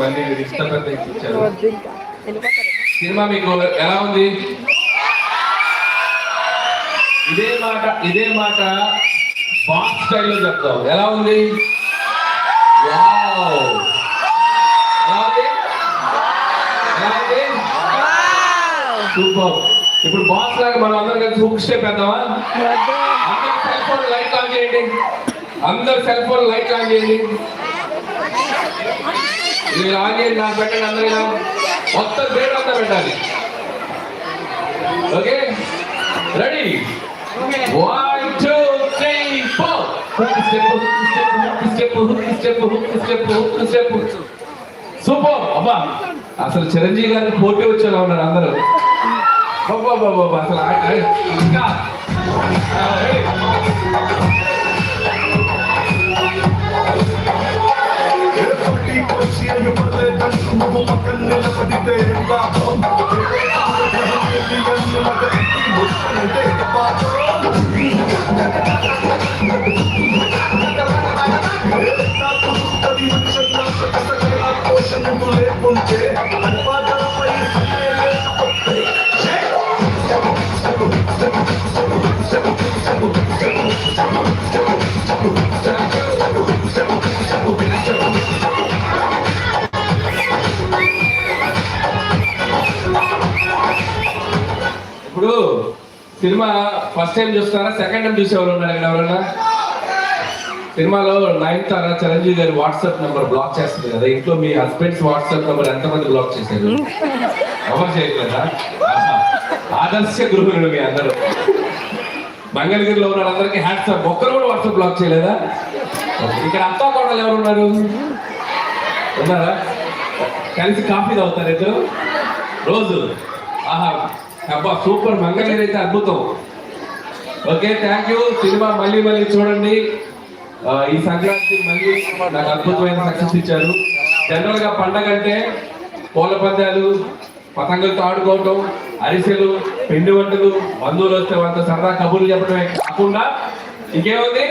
మళ్ళీ ఇచ్చారు. సినిమా మీకు ఎలా ఉంది? ఇదే మాట ఇదే మాట బాక్స్ స్టైల్లో చెప్తాం ఎలా ఉంది? సూపర్. ఇప్పుడు బాక్స్ లాగా మనం అందరం కలిసి హుక్ స్టెప్ వేద్దామా? వద్దు అందరూ సెల్ ఫోన్ లైట్ ఆన్ చేయండి. అందరు సెల్ ఫోన్ లైట్ ఆన్ చేయండి. ఇది ఆన్ నాకు పెట్టండి అందరూ ఇలా మొత్తం పేరు అంతా పెట్టాలి. Okay? Ready one two three four step step step step step step super అబ్బా అసలు చిరంజీవి గారికి పోటీ వచ్చేలా ఉన్నారు అందరూ. బాబా బాబా అసలు ఆ- ఆ- ఇంకా ఆ, రెడీ ఇప్పుడు సినిమా ఫస్ట్ టైం చూస్తారా సెకండ్ టైం చూసే ఉన్నారు ఇక్కడ ఎవరన్నా సినిమాలో నైన్ తారా చిరంజీవి గారి వాట్సాప్ నెంబర్ బ్లాక్ చేస్తుంది కదా. ఇంట్లో మీ హస్బెండ్స్ వాట్సాప్ నెంబర్ ఎంతమంది బ్లాక్ చేశారు? ఎవరు చేయట్లేదా ఆదర్శ గృహిణులు మీ అందరూ. మంగళగిరిలో ఉన్న వాళ్ళందరికీ హ్యాట్సాప్ ఒక్కరు కూడా వాట్సాప్ బ్లాక్ చేయలేదా? ఇక్కడ అత్తా కోటలు ఎవరు ఉన్నారు? ఉన్నారా? కలిసి కాఫీ తాగుతారు ఇద్దరు? రోజు. ఆహా. అబ్బా సూపర్. మంగళగిరి అయితే అద్భుతం. ఓకే థ్యాంక్ యూ సినిమా మళ్ళీ మళ్ళీ చూడండి. ఈ సంక్రాంతి మళ్ళీ నాకు అద్భుతమైన సక్సెస్ ఇచ్చారు. జనరల్గా పండగ అంటే పూల పందాలు పతంగులతో ఆడుకోవటం అరిసెలు పిండి వంటలు బంధువులు వస్తే వాళ్ళతో సరదా కబుర్లు చెప్పడమే కాకుండా ఇంకేముంది?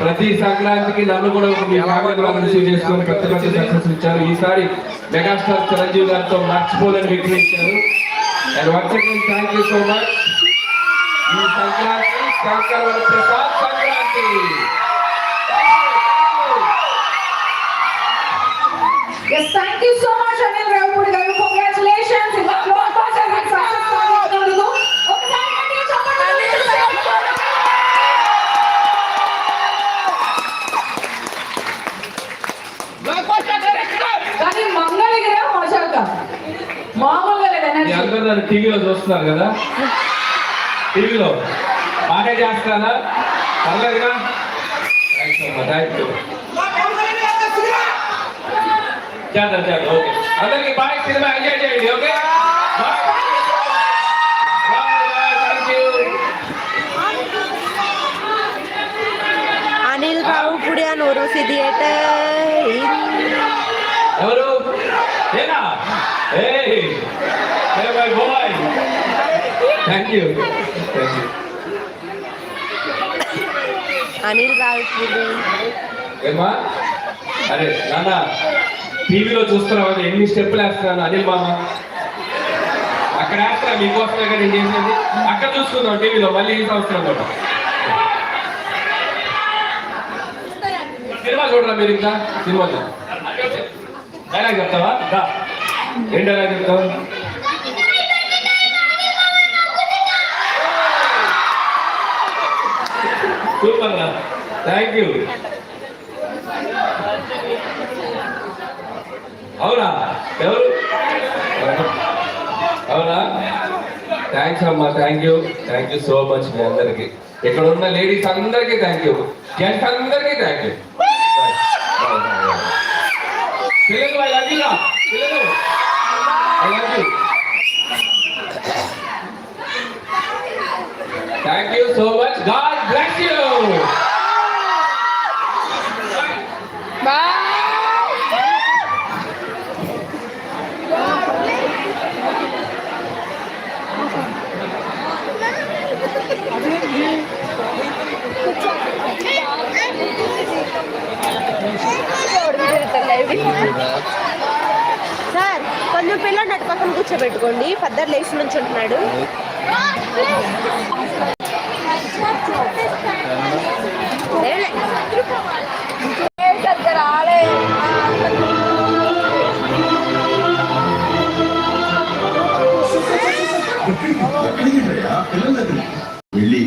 ప్రతి సంక్రాంతికి నన్ను కూడా మీ ఫ్యామిలీ రిసీవ్ చేసుకొని పెద్ద పెద్ద సక్సెస్ ఇచ్చారు. ఈసారి మెగాస్టార్ చిరంజీవి గారితో మర్చిపోలేని విక్టరీ ఇచ్చారు. And once again thank you so much ఈ సంక్రాంతి ప్రసాద్ సంక్రాంతి. లేదు మీ ఎనర్జీ అందరూ నన్ను టీవీలో చూస్తున్నారు కదా టీవీలో బాగా చేస్తానా పర్లేదుగా థ్యాంక్స్ అమ్మా థ్యాంక్ యూ చేద్దాం చేద్దాం ఓకే అందరికి బాగా సినిమా ఎంజాయ్ చేయండి okay thank you Anil Ravipudi అని ఉరుసి థియేటర్ ఎవరు ఏనా ఏ ఏ my boy thank you thank you Anil Ravipudi ఏమా అరే నాన్న టీవీలో చూస్తున్నావు? కదా ఎన్ని స్టెప్పులు వేస్తున్నాను? అనిల్ మామ అక్కడ వేస్తున్నా మీకోసమే కదా నేను చేసేది. అక్కడ చూసుకుందాం టీవీలో మళ్ళీ ఈ సంవత్సరం కూడా. సినిమా చూడరా మీరు ఇంకా? సినిమా డైలాగ్ చెప్తావా? దా. ఏం డైలాగ్ చెప్తావు సూపర్ రా థ్యాంక్ యూ. అవునా? ఎవరు? అవునా? థ్యాంక్స్ అమ్మా thank you. Thank you so much మీ అందరికి. ఇక్కడ ఉన్న లేడీస్ అందరికీ థ్యాంక్ యూ. జెంట్స్ అందరికీ థ్యాంక్ యూ. పిల్లలు ఐ లవ్ యూ పిల్లలు. I love you thank you so much కూర్చోబెట్టుకోండి. Further లేచి నుంచి ఉంటున్నాడు